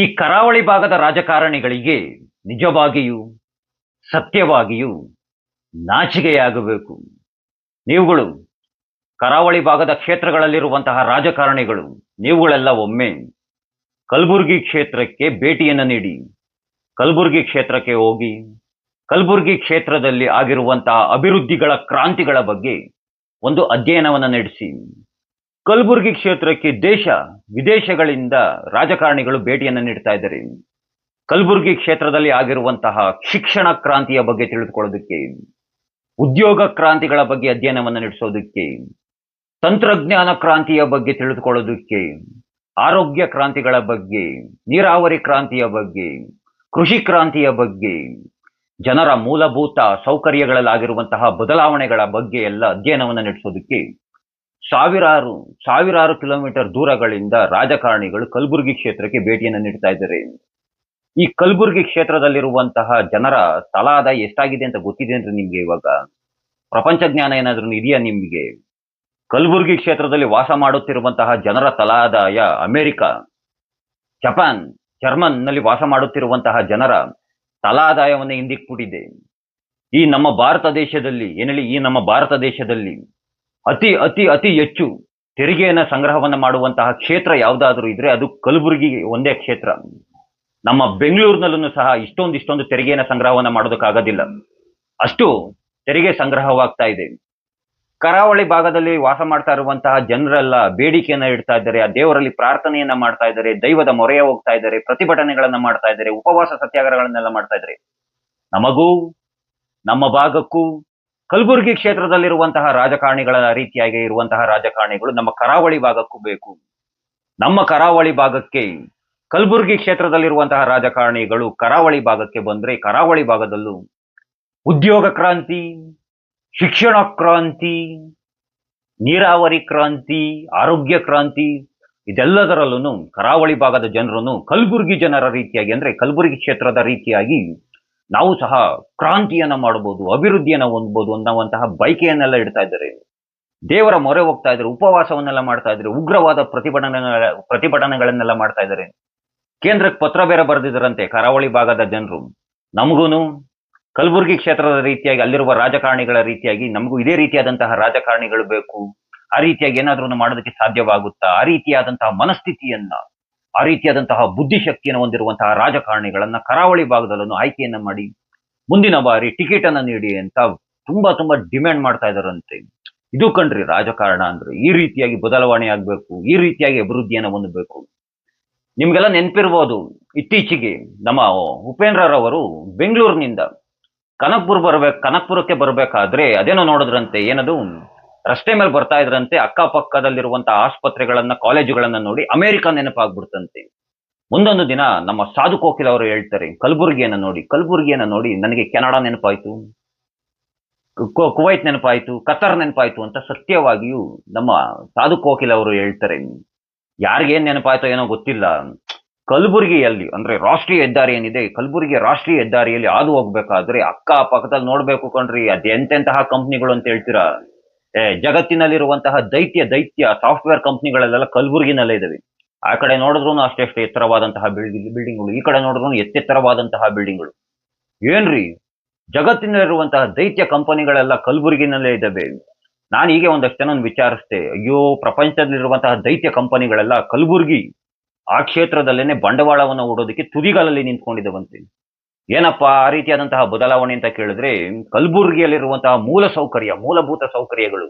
ಈ ಕರಾವಳಿ ಭಾಗದ ರಾಜಕಾರಣಿಗಳಿಗೆ ನಿಜವಾಗಿಯೂ, ಸತ್ಯವಾಗಿಯೂ ನಾಚಿಕೆಯಾಗಬೇಕು. ನೀವುಗಳು ಕರಾವಳಿ ಭಾಗದ ಕ್ಷೇತ್ರಗಳಲ್ಲಿರುವಂತಹ ರಾಜಕಾರಣಿಗಳು, ನೀವುಗಳೆಲ್ಲ ಒಮ್ಮೆ ಕಲಬುರಗಿ ಕ್ಷೇತ್ರಕ್ಕೆ ಭೇಟಿಯನ್ನು ನೀಡಿ, ಕಲಬುರಗಿ ಕ್ಷೇತ್ರಕ್ಕೆ ಹೋಗಿ, ಕಲಬುರಗಿ ಕ್ಷೇತ್ರದಲ್ಲಿ ಆಗಿರುವಂತಹ ಅಭಿವೃದ್ಧಿಗಳ ಕ್ರಾಂತಿಗಳ ಬಗ್ಗೆ ಒಂದು ಅಧ್ಯಯನವನ್ನು ನಡೆಸಿ. ಕಲಬುರಗಿ ಕ್ಷೇತ್ರಕ್ಕೆ ದೇಶ, ವಿದೇಶಗಳಿಂದ ರಾಜಕಾರಣಿಗಳು ಭೇಟಿಯನ್ನು ನೀಡ್ತಾ ಇದ್ದಾರೆ. ಕಲಬುರಗಿ ಕ್ಷೇತ್ರದಲ್ಲಿ ಆಗಿರುವಂತಹ ಶಿಕ್ಷಣ ಕ್ರಾಂತಿಯ ಬಗ್ಗೆ ತಿಳಿದುಕೊಳ್ಳೋದಕ್ಕೆ, ಉದ್ಯೋಗ ಕ್ರಾಂತಿಗಳ ಬಗ್ಗೆ ಅಧ್ಯಯನವನ್ನು ನಡೆಸೋದಕ್ಕೆ, ತಂತ್ರಜ್ಞಾನ ಕ್ರಾಂತಿಯ ಬಗ್ಗೆ ತಿಳಿದುಕೊಳ್ಳೋದಕ್ಕೆ, ಆರೋಗ್ಯ ಕ್ರಾಂತಿಗಳ ಬಗ್ಗೆ, ನೀರಾವರಿ ಕ್ರಾಂತಿಯ ಬಗ್ಗೆ, ಕೃಷಿ ಕ್ರಾಂತಿಯ ಬಗ್ಗೆ, ಜನರ ಮೂಲಭೂತ ಸೌಕರ್ಯಗಳಲ್ಲಾಗಿರುವಂತಹ ಬದಲಾವಣೆಗಳ ಬಗ್ಗೆ ಎಲ್ಲ ಅಧ್ಯಯನವನ್ನು ನಡೆಸೋದಕ್ಕೆ ಸಾವಿರಾರು ಸಾವಿರಾರು ಕಿಲೋಮೀಟರ್ ದೂರಗಳಿಂದ ರಾಜಕಾರಣಿಗಳು ಕಲಬುರಗಿ ಕ್ಷೇತ್ರಕ್ಕೆ ಭೇಟಿಯನ್ನು ನೀಡ್ತಾ ಇದ್ದಾರೆ. ಈ ಕಲಬುರಗಿ ಕ್ಷೇತ್ರದಲ್ಲಿರುವಂತಹ ಜನರ ತಲಾದಾಯ ಎಷ್ಟಾಗಿದೆ ಅಂತ ಗೊತ್ತಿದೆ ಅಂದ್ರೆ ನಿಮ್ಗೆ ಇವಾಗ? ಪ್ರಪಂಚ ಜ್ಞಾನ ಏನಾದ್ರೂ ಇದೆಯಾ ನಿಮ್ಗೆ? ಕಲಬುರಗಿ ಕ್ಷೇತ್ರದಲ್ಲಿ ವಾಸ ಮಾಡುತ್ತಿರುವಂತಹ ಜನರ ತಲಾದಾಯ ಅಮೆರಿಕ. ಜಪಾನ್ ಜರ್ಮನ್ನಲ್ಲಿ ವಾಸ ಮಾಡುತ್ತಿರುವಂತಹ ಜನರ ತಲಾದಾಯವನ್ನು ಹಿಂದಿಕ್ಬಿಟ್ಟಿದೆ. ಈ ನಮ್ಮ ಭಾರತ ದೇಶದಲ್ಲಿ ಏನೇಳಿ ಈ ನಮ್ಮ ಭಾರತ ದೇಶದಲ್ಲಿ ಅತಿ ಅತಿ ಅತಿ ಹೆಚ್ಚು ತೆರಿಗೆಯನ್ನ ಸಂಗ್ರಹವನ್ನ ಮಾಡುವಂತಹ ಕ್ಷೇತ್ರ ಯಾವುದಾದ್ರೂ ಇದ್ರೆ ಅದು ಕಲಬುರಗಿ ಒಂದೇ ಕ್ಷೇತ್ರ. ನಮ್ಮ ಬೆಂಗಳೂರಿನಲ್ಲೂ ಸಹ ಇಷ್ಟೊಂದು ಇಷ್ಟೊಂದು ತೆರಿಗೆಯನ್ನ ಸಂಗ್ರಹವನ್ನ ಮಾಡೋದಕ್ಕಾಗೋದಿಲ್ಲ. ಅಷ್ಟು ತೆರಿಗೆ ಸಂಗ್ರಹವಾಗ್ತಾ ಇದೆ. ಕರಾವಳಿ ಭಾಗದಲ್ಲಿ ವಾಸ ಮಾಡ್ತಾ ಇರುವಂತಹ ಜನರೆಲ್ಲ ಬೇಡಿಕೆಯನ್ನ ಇಡ್ತಾ ಇದ್ದಾರೆ. ಆ ದೇವರಲ್ಲಿ ಪ್ರಾರ್ಥನೆಯನ್ನ ಮಾಡ್ತಾ ಇದ್ದಾರೆ. ದೈವದ ಮೊರೆಯ ಹೋಗ್ತಾ ಇದ್ದಾರೆ. ಪ್ರತಿಭಟನೆಗಳನ್ನ ಮಾಡ್ತಾ ಇದ್ದಾರೆ. ಉಪವಾಸ ಸತ್ಯಾಗ್ರಹಗಳನ್ನೆಲ್ಲ ಮಾಡ್ತಾ ಇದ್ದಾರೆ. ನಮಗೂ, ನಮ್ಮ ಭಾಗಕ್ಕೂ ಕಲಬುರಗಿ ಕ್ಷೇತ್ರದಲ್ಲಿರುವಂತಹ ರಾಜಕಾರಣಿಗಳ ರೀತಿಯಾಗಿ ಇರುವಂತಹ ರಾಜಕಾರಣಿಗಳು ನಮ್ಮ ಕರಾವಳಿ ಭಾಗಕ್ಕೂ ಬೇಕು. ನಮ್ಮ ಕರಾವಳಿ ಭಾಗಕ್ಕೆ ಕಲಬುರಗಿ ಕ್ಷೇತ್ರದಲ್ಲಿರುವಂತಹ ರಾಜಕಾರಣಿಗಳು ಕರಾವಳಿ ಭಾಗಕ್ಕೆ ಬಂದ್ರೆ ಕರಾವಳಿ ಭಾಗದಲ್ಲೂ ಉದ್ಯೋಗ ಕ್ರಾಂತಿ, ಶಿಕ್ಷಣ ಕ್ರಾಂತಿ, ನೀರಾವರಿ ಕ್ರಾಂತಿ, ಆರೋಗ್ಯ ಕ್ರಾಂತಿ ಇದೆಲ್ಲದರಲ್ಲೂ ಕರಾವಳಿ ಭಾಗದ ಜನರನ್ನು ಕಲಬುರಗಿ ಜನರ ರೀತಿಯಾಗಿ ಅಂದ್ರೆ ಕಲಬುರಗಿ ಕ್ಷೇತ್ರದ ರೀತಿಯಾಗಿ ನಾವು ಸಹ ಕ್ರಾಂತಿಯನ್ನ ಮಾಡಬಹುದು ಅಭಿವೃದ್ಧಿಯನ್ನ ಹೊಂದಬಹುದು ಅನ್ನುವಂತಹ ಬೈಕೆಯನ್ನೆಲ್ಲ ಇಡ್ತಾ ಇದ್ದಾರೆ. ದೇವರ ಮೊರೆ ಹೋಗ್ತಾ ಇದ್ದಾರೆ, ಉಪವಾಸವನ್ನೆಲ್ಲ ಮಾಡ್ತಾ ಇದ್ದಾರೆ, ಉಗ್ರವಾದ ಪ್ರತಿಭಟನೆ ಪ್ರತಿಭಟನೆಗಳನ್ನೆಲ್ಲ ಮಾಡ್ತಾ ಇದ್ದಾರೆ. ಕೇಂದ್ರಕ್ಕೆ ಪತ್ರ ಬೇರೆ ಬರೆದಿದ್ದರಂತೆ, ಕರಾವಳಿ ಭಾಗದ ಜನರು. ನಮಗೂನು ಕಲಬುರಗಿ ಕ್ಷೇತ್ರದ ರೀತಿಯಾಗಿ, ಅಲ್ಲಿರುವ ರಾಜಕಾರಣಿಗಳ ರೀತಿಯಾಗಿ, ನಮಗೂ ಇದೇ ರೀತಿಯಾದಂತಹ ರಾಜಕಾರಣಿಗಳು ಬೇಕು. ಆ ರೀತಿಯಾಗಿ ಏನಾದ್ರೂ ಮಾಡೋದಕ್ಕೆ ಸಾಧ್ಯವಾಗುತ್ತಾ? ಆ ರೀತಿಯಾದಂತಹ ಮನಸ್ಥಿತಿಯನ್ನ ಆ ರೀತಿಯಾದಂತಹ ಬುದ್ಧಿಶಕ್ತಿಯನ್ನು ಹೊಂದಿರುವಂತಹ ರಾಜಕಾರಣಿಗಳನ್ನ ಕರಾವಳಿ ಭಾಗದಲ್ಲೂ ಆಯ್ಕೆಯನ್ನ ಮಾಡಿ ಮುಂದಿನ ಬಾರಿ ಟಿಕೆಟ್ ಅನ್ನ ನೀಡಿ ಅಂತ ತುಂಬಾ ತುಂಬಾ ಡಿಮ್ಯಾಂಡ್ ಮಾಡ್ತಾ ಇದ್ದಾರಂತೆ. ಇದು ಕಣ್ರಿ ರಾಜಕಾರಣ ಅಂದ್ರೆ ಈ ರೀತಿಯಾಗಿ ಬದಲಾವಣೆ ಆಗ್ಬೇಕು, ಈ ರೀತಿಯಾಗಿ ಅಭಿವೃದ್ಧಿಯನ್ನು ಹೊಂದಬೇಕು. ನಿಮ್ಗೆಲ್ಲ ನೆನಪಿರ್ಬೋದು, ಇತ್ತೀಚೆಗೆ ನಮ್ಮ ಉಪೇಂದ್ರರವರು ಬೆಂಗಳೂರಿನಿಂದ ಕನಕ್ಪುರ್ ಬರ್ಬೇಕು, ಕನಕ್ಪುರಕ್ಕೆ ಬರ್ಬೇಕಾದ್ರೆ ಅದೇನೋ ನೋಡಿದ್ರಂತೆ, ಏನದು? ರಸ್ತೆ ಮೇಲೆ ಬರ್ತಾ ಇದ್ರಂತೆ ಅಕ್ಕಪಕ್ಕದಲ್ಲಿರುವಂತಹ ಆಸ್ಪತ್ರೆಗಳನ್ನ, ಕಾಲೇಜುಗಳನ್ನ ನೋಡಿ ಅಮೆರಿಕ ನೆನಪಾಗ್ಬಿಡ್ತಂತೆ. ಮುಂದೊಂದು ದಿನ ನಮ್ಮ ಸಾಧು ಕೋಕಿಲ್ ಅವರು ಹೇಳ್ತಾರೆ, ಕಲಬುರ್ಗಿಯನ್ನ ನೋಡಿ ಕಲಬುರ್ಗಿಯನ್ನ ನೋಡಿ ನನಗೆ ಕೆನಡಾ ನೆನಪಾಯ್ತು ಕುವೈತ್ ನೆನಪಾಯ್ತು, ಕತರ್ ನೆನಪಾಯ್ತು ಅಂತ ಸತ್ಯವಾಗಿಯೂ ನಮ್ಮ ಸಾಧು ಕೋಕಿಲ್ ಅವರು ಹೇಳ್ತಾರೆ, ಯಾರಿಗೇನ್ ನೆನಪಾಯ್ತೋ ಏನೋ ಗೊತ್ತಿಲ್ಲ. ಕಲಬುರಗಿಯಲ್ಲಿ, ಅಂದ್ರೆ ರಾಷ್ಟ್ರೀಯ ಹೆದ್ದಾರಿ ಏನಿದೆ, ಕಲಬುರಗಿ ರಾಷ್ಟ್ರೀಯ ಹೆದ್ದಾರಿಯಲ್ಲಿ ಹಾದು ಹೋಗ್ಬೇಕಾದ್ರೆ ಅಕ್ಕ ಪಕ್ಕದಲ್ಲಿ ನೋಡ್ಬೇಕು ಕಣ್ರಿ ಅದೆಂತೆಂತಹ ಕಂಪ್ನಿಗಳು ಅಂತ ಹೇಳ್ತೀರಾ? ಜಗತ್ತಿನಲ್ಲಿರುವಂತಹ ದೈತ್ಯ ದೈತ್ಯ ಸಾಫ್ಟ್ವೇರ್ ಕಂಪ್ನಿಗಳಲ್ಲೆಲ್ಲ ಕಲ್ಬುರ್ಗಿನಲ್ಲೇ ಇದಾವೆ. ಆ ಕಡೆ ನೋಡಿದ್ರು ಅಷ್ಟೆಷ್ಟು ಎತ್ತರವಾದಂತಹ ಬಿಲ್ಡಿಂಗ್ ಬಿಲ್ಡಿಂಗ್ಗಳು ಈ ಕಡೆ ನೋಡಿದ್ರು ಎತ್ತೆತ್ತರವಾದಂತಹ ಬಿಲ್ಡಿಂಗ್ಗಳು ಏನ್ರಿ? ಜಗತ್ತಿನಲ್ಲಿರುವಂತಹ ದೈತ್ಯ ಕಂಪನಿಗಳೆಲ್ಲ ಕಲ್ಬುರ್ಗಿನಲ್ಲೇ ಇದ್ದಾವೆ ನಾನು ಹೀಗೆ ಒಂದಷ್ಟು ಜನ ವಿಚಾರಿಸ್ತೆ ಅಯ್ಯೋ, ಪ್ರಪಂಚದಲ್ಲಿರುವಂತಹ ದೈತ್ಯ ಕಂಪನಿಗಳೆಲ್ಲ ಕಲ್ಬುರ್ಗಿ ಆ ಕ್ಷೇತ್ರದಲ್ಲೇನೆ ಬಂಡವಾಳವನ್ನು ಹೂಡೋದಕ್ಕೆ ತುದಿಗಾಲಲ್ಲಿ ನಿಂತ್ಕೊಂಡಿದ್ದವಂತೆ ಏನಪ್ಪಾ ಆ ರೀತಿಯಾದಂತಹ ಬದಲಾವಣೆ ಅಂತ ಕೇಳಿದ್ರೆ ಕಲಬುರಗಿಯಲ್ಲಿರುವಂತಹ ಮೂಲ ಸೌಕರ್ಯ, ಮೂಲಭೂತ ಸೌಕರ್ಯಗಳು,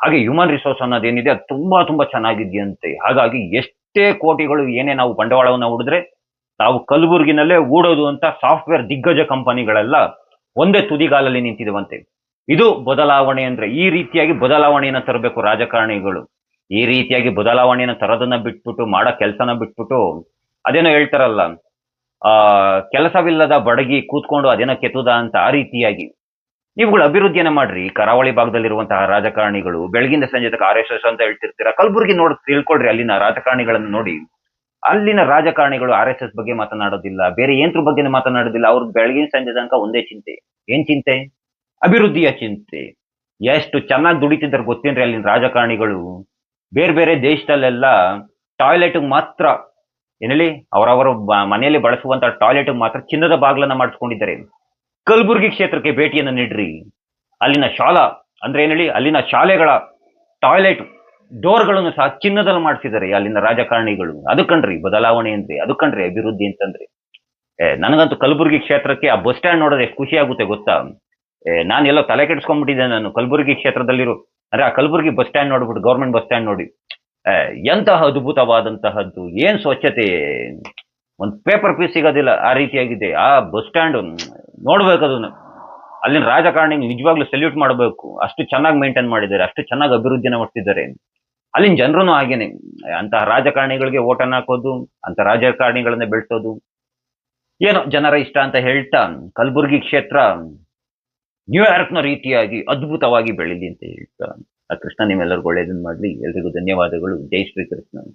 ಹಾಗೆ ಹ್ಯೂಮನ್ ರಿಸೋರ್ಸ್ ಅನ್ನೋದೇನಿದೆ ಅದು ತುಂಬಾ ತುಂಬಾ ಚೆನ್ನಾಗಿದೆಯಂತೆ. ಹಾಗಾಗಿ ಎಷ್ಟೇ ಕೋಟಿಗಳು ಏನೇ ನಾವು ಬಂಡವಾಳವನ್ನು ಹೂಡಿದ್ರೆ ನಾವು ಕಲಬುರಗಿನಲ್ಲೇ ಹೂಡೋದು ಅಂತ ಸಾಫ್ಟ್ವೇರ್ ದಿಗ್ಗಜ ಕಂಪನಿಗಳೆಲ್ಲ ಒಂದೇ ತುದಿಗಾಲಲ್ಲಿ ನಿಂತಿದವಂತೆ. ಇದು ಬದಲಾವಣೆ ಅಂದ್ರೆ ಈ ರೀತಿಯಾಗಿ ಬದಲಾವಣೆಯನ್ನು ತರಬೇಕು ರಾಜಕಾರಣಿಗಳು. ಈ ರೀತಿಯಾಗಿ ಬದಲಾವಣೆಯನ್ನು ತರೋದನ್ನ ಬಿಟ್ಬಿಟ್ಟು, ಮಾಡೋ ಕೆಲಸನ ಬಿಟ್ಬಿಟ್ಟು, ಅದೇನೋ ಹೇಳ್ತಾರಲ್ಲ ಆ, ಕೆಲಸವಿಲ್ಲದ ಬಡಗಿ ಕೂತ್ಕೊಂಡು ಅದೇನೋ ಕೆತ್ತುದ ಅಂತ ಆ ರೀತಿಯಾಗಿ. ನೀವುಗಳು ಅಭಿವೃದ್ಧಿಯನ್ನ ಮಾಡ್ರಿ. ಕರಾವಳಿ ಭಾಗದಲ್ಲಿರುವಂತಹ ರಾಜಕಾರಣಿಗಳು, ಬೆಳಗಿಂದ ಸಂಜೆ ತನಕ ಆರ್ ಎಸ್ ಎಸ್ ಅಂತ ಹೇಳ್ತಿರ್ತೀರಾ, ಕಲಬುರಗಿ ನೋಡಿ, ತಿಳ್ಕೊಳ್ರಿ ಅಲ್ಲಿನ ರಾಜಕಾರಣಿಗಳನ್ನು ನೋಡಿ. ಅಲ್ಲಿನ ರಾಜಕಾರಣಿಗಳು ಆರ್ ಎಸ್ ಎಸ್ ಬಗ್ಗೆ ಮಾತನಾಡೋದಿಲ್ಲ, ಬೇರೆ ಏನ್ರ ಬಗ್ಗೆ ಮಾತನಾಡೋದಿಲ್ಲ ಅವ್ರದ್ದು ಬೆಳಗಿನ ಸಂಜೆ ತನಕ ಒಂದೇ ಚಿಂತೆ. ಏನ್ ಚಿಂತೆ? ಅಭಿವೃದ್ಧಿಯ ಚಿಂತೆ. ಎಷ್ಟು ಚೆನ್ನಾಗಿ ದುಡಿತಿದ್ದಾರೆ ಗೊತ್ತೇನ್ರಿ ಅಲ್ಲಿನ ರಾಜಕಾರಣಿಗಳು? ಬೇರೆ ಬೇರೆ ದೇಶದಲ್ಲೆಲ್ಲ ಟಾಯ್ಲೆಟ್ ಮಾತ್ರ ಏನೇಳಿ ಅವರವರ ಮನೆಯಲ್ಲಿ ಬಳಸುವಂತ ಟಾಯ್ಲೆಟ್ ಮಾತ್ರ ಚಿನ್ನದ ಬಾಗಿಲನ್ನ ಮಾಡಿಸ್ಕೊಂಡಿದ್ದಾರೆ. ಕಲಬುರಗಿ ಕ್ಷೇತ್ರಕ್ಕೆ ಭೇಟಿಯನ್ನು ನೀಡ್ರಿ. ಅಲ್ಲಿನ ಶಾಲಾ, ಅಂದ್ರೆ ಏನೇಳಿ ಅಲ್ಲಿನ ಶಾಲೆಗಳ ಟಾಯ್ಲೆಟ್ ಡೋರ್ಗಳನ್ನು ಸಹ ಚಿನ್ನದಲ್ಲಿ ಮಾಡಿಸಿದ್ದಾರೆ ಅಲ್ಲಿನ ರಾಜಕಾರಣಿಗಳು. ಅದು ಕಣ್ರಿ ಬದಲಾವಣೆ ಅಂದ್ರೆ, ಅದು ಕಣ್ರಿ ಅಭಿವೃದ್ಧಿ ಅಂತಂದ್ರೆ. ನನಗಂತೂ ಕಲಬುರಗಿ ಕ್ಷೇತ್ರಕ್ಕೆ ಆ ಬಸ್ ಸ್ಟ್ಯಾಂಡ್ ನೋಡಿದ್ರೆ ಎಷ್ಟು ಖುಷಿ ಆಗುತ್ತೆ ಗೊತ್ತಾ? ನಾನು ಎಲ್ಲೋ ತಲೆ ಕೆಡಿಸ್ಕೊಂಡ್ಬಿಟ್ಟಿದ್ದೆ ನಾನು ಕಲಬುರಗಿ ಕ್ಷೇತ್ರದಲ್ಲಿರೋ, ಅಂದ್ರೆ ಆ ಕಲಬುರಗಿ ಬಸ್ ಸ್ಟ್ಯಾಂಡ್ ನೋಡ್ಬಿಟ್ಟು ಗೌರ್ಮೆಂಟ್ ಬಸ್ ಸ್ಟ್ಯಾಂಡ್ ನೋಡಿ. ಎಂತಹ ಅದ್ಭುತವಾದಂತಹದ್ದು, ಏನ್ ಸ್ವಚ್ಛತೆ? ಒಂದು ಪೇಪರ್ ಪೀಸ್ ಸಿಗೋದಿಲ್ಲ, ಆ ರೀತಿಯಾಗಿದೆ. ಆ ಬಸ್ ಸ್ಟ್ಯಾಂಡ್ ನೋಡ್ಬೇಕು ಅದನ್ನ. ಅಲ್ಲಿನ ರಾಜಕಾರಣಿ ನಿಜವಾಗ್ಲೂ ಸೆಲ್ಯೂಟ್ ಮಾಡಬೇಕು. ಅಷ್ಟು ಚೆನ್ನಾಗಿ ಮೇಂಟೈನ್ ಮಾಡಿದ್ದಾರೆ, ಅಷ್ಟು ಚೆನ್ನಾಗಿ ಅಭಿವೃದ್ಧಿನ ಮಾಡ್ತಿದ್ದಾರೆ. ಅಲ್ಲಿನ ಜನರು ಹಾಗೇನೆ. ಅಂತಹ ರಾಜಕಾರಣಿಗಳಿಗೆ ಓಟನ್ ಹಾಕೋದು ಅಂತ ರಾಜಕಾರಣಿಗಳನ್ನ ಬೆಳೆಸೋದು. ಏನೋ ಜನರ ಇಷ್ಟ ಅಂತ ಹೇಳ್ತಾ, ಕಲಬುರಗಿ ಕ್ಷೇತ್ರ, ನ್ಯೂಯಾರ್ಕ್ನ ರೀತಿಯಾಗಿ ಅದ್ಭುತವಾಗಿ ಬೆಳೀಲಿ ಅಂತ ಹೇಳ್ತಾ. ಆ ಕೃಷ್ಣ ನಿಮ್ಮೆಲ್ಲರಿಗೂ ಒಳ್ಳೆಯದನ್ನು ಮಾಡ್ಲಿ. ಎಲ್ರಿಗೂ ಧನ್ಯವಾದಗಳು. ಜೈ ಶ್ರೀ ಕೃಷ್ಣ